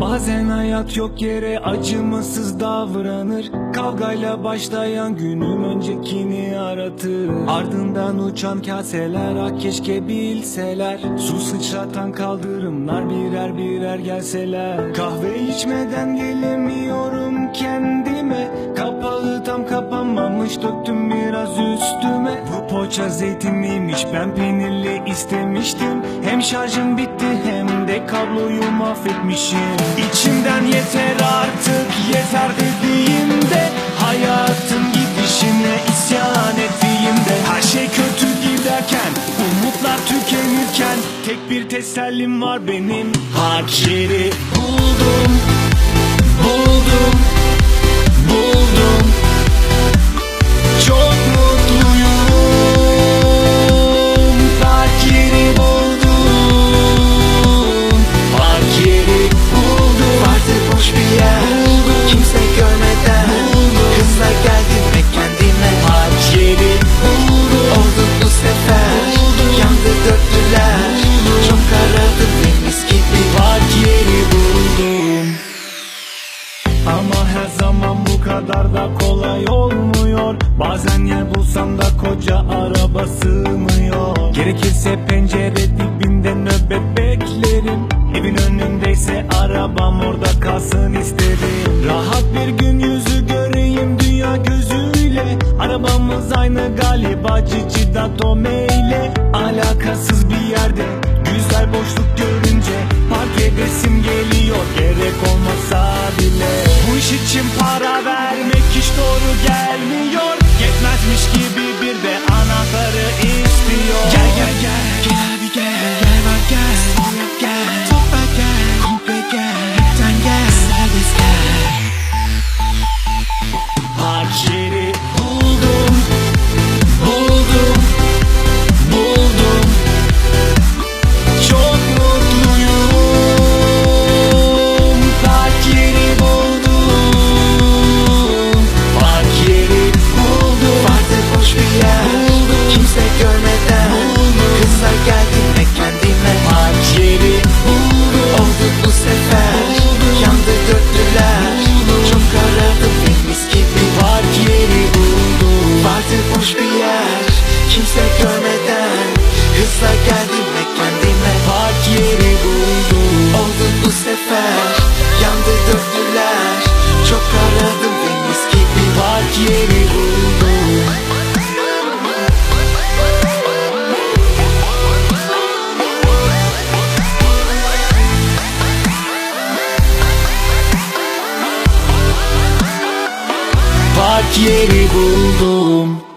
Bazen hayat yok yere acımasız davranır. Kavgayla başlayan günüm öncekini aratır. Ardından uçan kaseler ah keşke bilseler. Su sıçratan kaldırımlar birer birer gelseler. Kahve içmeden gelemiyorum kendime. Kapalı tam kapanmamış döktüm biraz üstüme. Bu poğaça zeytinliymiş ben peynirli istemiştim. Hem şarjım bitti hem de kabloyu mahvetmişim. İçimden yeter artık yeter dediğimde Hayatın gidişine isyan ettiğimde Her şey kötü giderken umutlar tükenirken Tek bir tesellim var benim. Hak yeri buldum Buldum kadar da kolay olmuyor. Bazen yer bulsam da koca araba sığmıyor. Gerekirse pencere dibinde nöbet beklerim. Evin önündeyse arabam orada kalsın isterim. Rahat bir gün yüzü göreyim dünya gözüyle. Arabamız aynı galiba Cici da Tomeyle Alakasız bir yerde gelmiyor bir yer. Kimse görmeden Hızla geldim ve kendime Park yeri buldum. Oldu bu sefer Yandı döktüler Çok aradım deniz gibi Park yeri buldum. Park yeri buldum